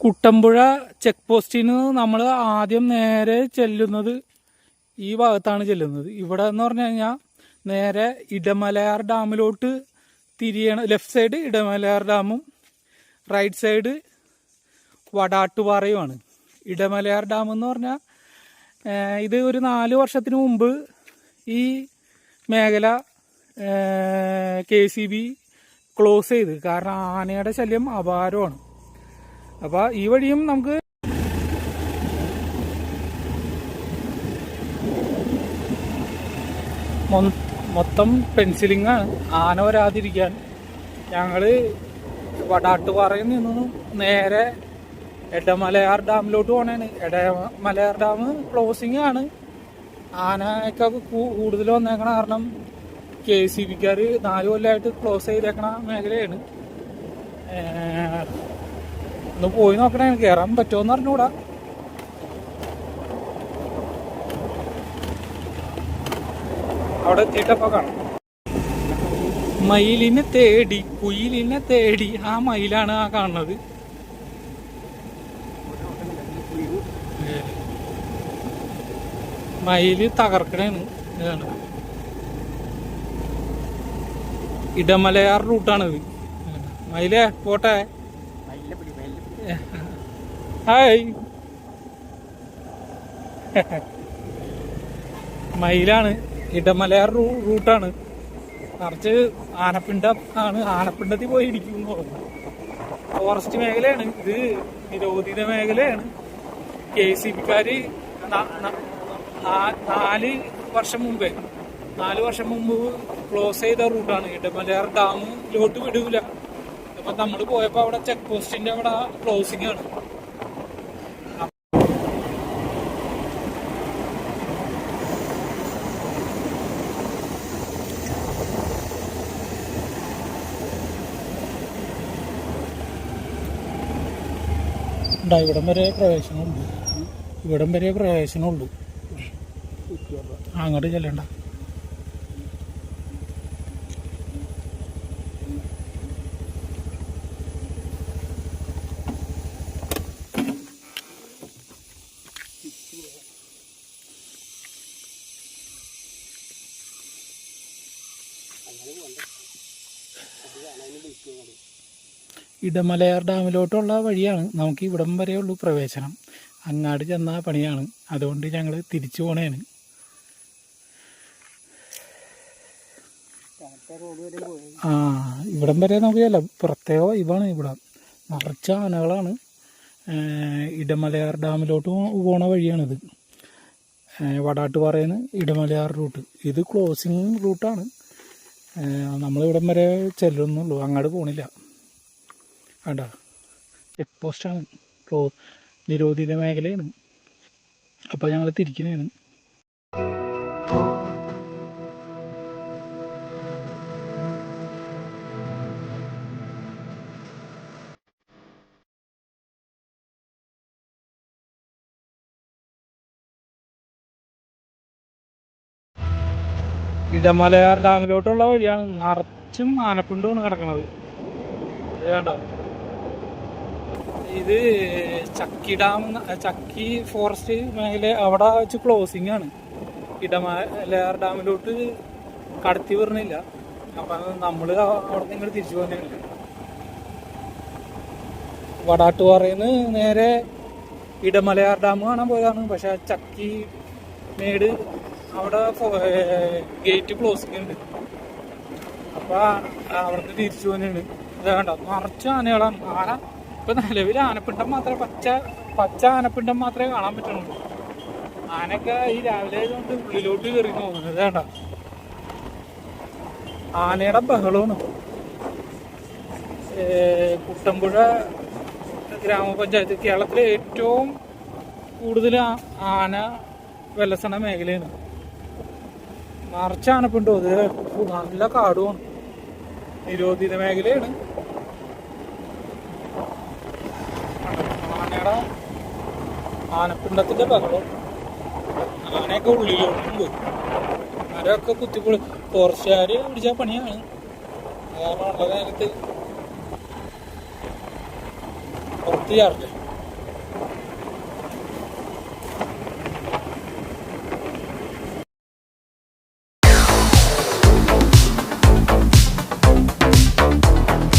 Kuttampuzha check പോസ്റ്റിന് നമ്മൾ ആദ്യം നേരെ ചെല്ലുന്നത് ഈ ഭാഗത്താണ് ചെല്ലുന്നത്. ഇവിടെ എന്ന് പറഞ്ഞു കഴിഞ്ഞാൽ നേരെ ഇടമലയാർ ഡാമിലോട്ട് തിരിയണം ലെഫ്റ്റ് സൈഡ് ഇടമലയാർ ഡാമും റൈറ്റ് സൈഡ് വടാട്ടുപാറയുമാണ്. ഇടമലയാർ ഡാം എന്ന് പറഞ്ഞാൽ ഇത് ഒരു നാല് വർഷത്തിന് മുമ്പ് ഈ മേഖല കെ സി ബി ക്ലോസ് ചെയ്ത്. കാരണം ആനയുടെ ശല്യം അപാരമാണ്. അപ്പോൾ ഈ വഴിയും നമുക്ക് മൊത്തം പെൻസിലിങ് ആണ്. ആന വരാതിരിക്കാൻ ഞങ്ങൾ വടാട്ടുപാറയിൽ നിന്നും നേരെ എടമലയാർ ഡാമിലോട്ട് പോണേണ്. എടമലയാർ ഡാം ക്ലോസിംഗ് ആണ്. ആനയൊക്കെ കൂടുതൽ വന്നേക്കണ കാരണം കെ സി ബിക്കാർ നാല് കൊല്ലമായിട്ട് ക്ലോസ് ചെയ്തേക്കണ മേഖലയാണ്. ഒന്ന് പോയി നോക്കണേ കയറാൻ പറ്റുമോന്ന് അറിഞ്ഞൂടാ. അവിടെ എത്തിയിട്ടപ്പോ കാണാം. മയിലിനെ തേടി കുയിലിനെ തേടി ആ മയിലാണ് ആ കാണുന്നത്. മയിൽ തകർക്കണേന്ന് ഇടമലയാർ റൂട്ടാണിത്. മയിലേ പോട്ടെ. ഹായ്. മയിലാണ്. ഇടമലയാർ റൂ- റൂട്ടാണ്. നിറച്ച് ആനപ്പിണ്ടം ആണ്. ആനപ്പിണ്ടത്തിൽ പോയി ഇടിക്കും ഫോറസ്റ്റ് മേഖലയാണ്. ഇത് നിരോധിത മേഖലയാണ്. കെ സി ബിക്കാര് നാല് വർഷം മുമ്പേ നാല് വർഷം മുമ്പ് ക്ലോസ് ചെയ്ത റൂട്ടാണ്. ഇടമലയാർ ഡാമിലോട്ട് വിടൂല. അപ്പൊ നമ്മൾ പോയപ്പോ അവിടെ ചെക്ക് പോസ്റ്റിന്റെ അവിടെ ക്ലോസിംഗ് ആണ്. ഇവിടം വരെ പ്രവേശനമുണ്ട്. ഇവിടം വരെ പ്രവേശനമുള്ളൂ അങ്ങോട്ട് ചെല്ലണ്ട. ഇടമലയാർ ഡാമിലോട്ടുള്ള വഴിയാണ് നമുക്ക് ഇവിടം വരെയുള്ളൂ പ്രവേശനം. അങ്ങാട് ചെന്ന പണിയാണ്. അതുകൊണ്ട് ഞങ്ങൾ തിരിച്ചു പോണേന് ആ ഇവിടം വരെ നമുക്ക് പ്രത്യേക വൈബാണ് ഇവിടെ. നിറച്ച ആനകളാണ് ഇടമലയാർ ഡാമിലോട്ട് പോണ വഴിയാണിത്. ഏഹ് വടാട്ടുപാറയിൽ ഇടമലയാർ റൂട്ട്. ഇത് ക്ലോസിങ് റൂട്ടാണ്. നമ്മളിവിടം വരെ ചെല്ലുന്നുള്ളൂ. അങ്ങോട്ട് പോണില്ല. വേണ്ട ചെക്ക് പോസ്റ്റാണ് ക്ലോ നിരോധിത മേഖലയാണ്. അപ്പോൾ ഞങ്ങൾ തിരിക്കുന്നതാണ് ഇടമലയാർ ഡാമിലോട്ടുള്ള വഴിയാണ് നിറച്ചും ആനപ്പിണ്ടുമാണ് കിടക്കണത്. ഇത് കണ്ടോ? ഇത് ചക്കി ഡാം ചക്കി ഫോറസ്റ്റ് മേഖല അവിടെ വെച്ച് ക്ലോസിംഗ് ആണ്. ഇടമലയാർ ഡാമിലോട്ട് കടത്തി വരണില്ല അപ്പൊ നമ്മൾ അവിടെ നിങ്ങൾ തിരിച്ചു പോകുന്നുണ്ട് വടാട്ടുപാറയിന്ന് നേരെ ഇടമലയാർ ഡാം കാണാൻ പോയതാണ്. പക്ഷെ ചക്കി മേട് അവിടെ ഗേറ്റ് ക്ലോസിംഗ് ഉണ്ട്. അപ്പൊ അവിടുന്ന് തിരിച്ചു പോകുന്നുണ്ട് ഇത് കണ്ടോ നിറച്ച ആനകളാണ് ആന ഇപ്പൊ നിലവിൽ ആനപ്പിണ്ടം മാത്രമേ പച്ച പച്ച ആനപ്പിണ്ടം മാത്രമേ കാണാൻ പറ്റുള്ളൂ ആനയൊക്കെ ഈ രാവിലെ ആയതുകൊണ്ട് ഉള്ളിലോട്ട് കയറി പോകുന്നത്. ഇത് കണ്ടോ. ആനയുടെ ബഹളമാണ്. കുട്ടമ്പുഴ ഗ്രാമപഞ്ചായത്ത് കേരളത്തിലെ ഏറ്റവും കൂടുതൽ ആന വിലസണ മേഖലയാണ്. നിറച്ച ആനപ്പിണ്ടോ ഇത് നല്ല കാടുമാണ് നിരോധിത മേഖലയാണ്. ആനയുടെ ആനപ്പിണ്ടത്തിന്റെ ബഹളം. ആനയൊക്കെ ഉള്ളിലോട്ടും പോയി മരമൊക്കെ കുത്തിപ്പൊളി ഫോറസ്റ്റുകാര് പിടിച്ച പണിയാണ്. കാരണം ഉള്ള നേരത്ത് പുറത്ത് ചാടട്ടെ